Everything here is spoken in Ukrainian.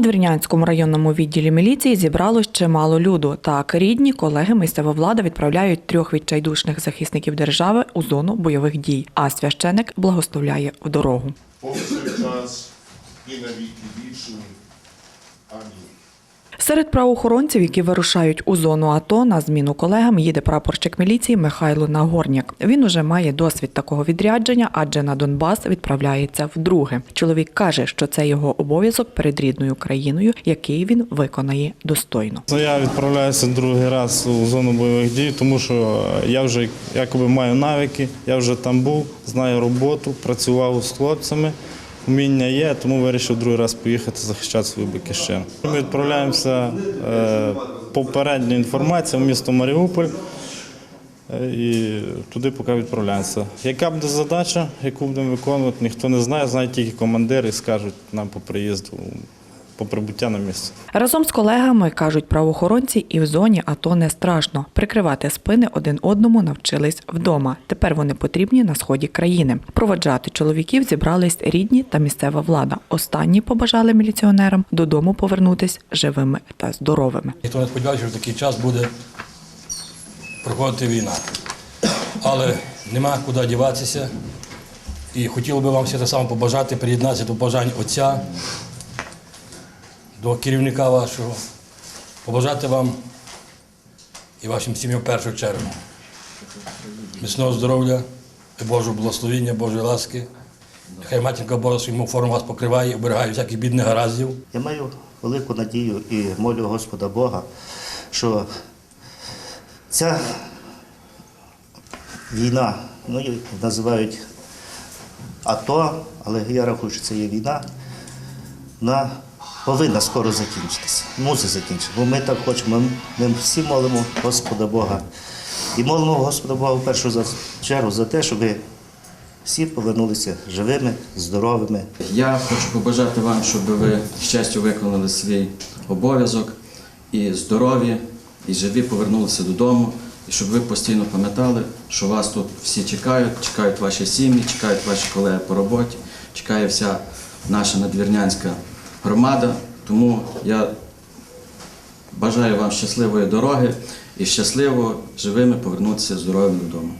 надвірнянському районному відділі міліції зібралось чимало люду. Так, рідні, колеги, місцева влада відправляють трьох відчайдушних захисників держави у зону бойових дій, а священик благословляє в дорогу. повсякчас і на віки вічні. Амінь. Серед правоохоронців, які вирушають у зону АТО, на зміну колегам їде прапорщик міліції Михайло Нагорняк. Він уже має досвід такого відрядження, адже на Донбас відправляється вдруге. Чоловік каже, що це його обов'язок перед рідною країною, який він виконає достойно. Я відправляюся другий раз у зону бойових дій, тому що я вже якоби маю навики, я вже там був, знаю роботу, працював з хлопцями. Вміння є, тому вирішив другий раз поїхати захищати свою батьківщину. Ми відправляємося е, попередня інформація в місто Маріуполь е, і туди поки відправляємося. Яка буде задача, яку будемо виконувати, ніхто не знає, знають тільки командири скажуть нам по приїзду, по прибуття на місце. Разом з колегами кажуть правоохоронці, і в зоні АТО не страшно. Прикривати спини один одному навчились вдома. Тепер вони потрібні на сході країни. Проводжати чоловіків зібрались рідні та місцева влада. Останні побажали міліціонерам додому повернутись живими та здоровими. Ніхто не сподівався, що в такий час буде проходити війна. Але нема куди діватися. І хотів би вам все те саме побажати, приєднатися до бажань отця, до керівника вашого, побажати вам і вашим сім'ям в першу чергу. Міцного здоров'я і Божого благословіння, Божої ласки. Хай матінка Божа своїм форму вас покриває, оберігає всяких бідних гараздів. Я маю велику надію і молю Господа Бога, що ця війна, ну її називають АТО, але я рахую, що це є війна, вона повинна скоро закінчитися, мусить закінчитися. Бо ми так хочемо. Ми, всі молимо Господа Бога. І молимо Господа Бога в першу чергу за те, щоб всі повернулися живими, здоровими. Я хочу побажати вам, щоб ви щастю виконали свій обов'язок і здорові, і живі повернулися додому, і щоб ви постійно пам'ятали, що вас тут всі чекають, чекають ваші сім'ї, чекають ваші колеги по роботі, чекає вся наша надвірнянська громада. Тому я бажаю вам щасливої дороги і щасливо живими повернутися здоровим додому.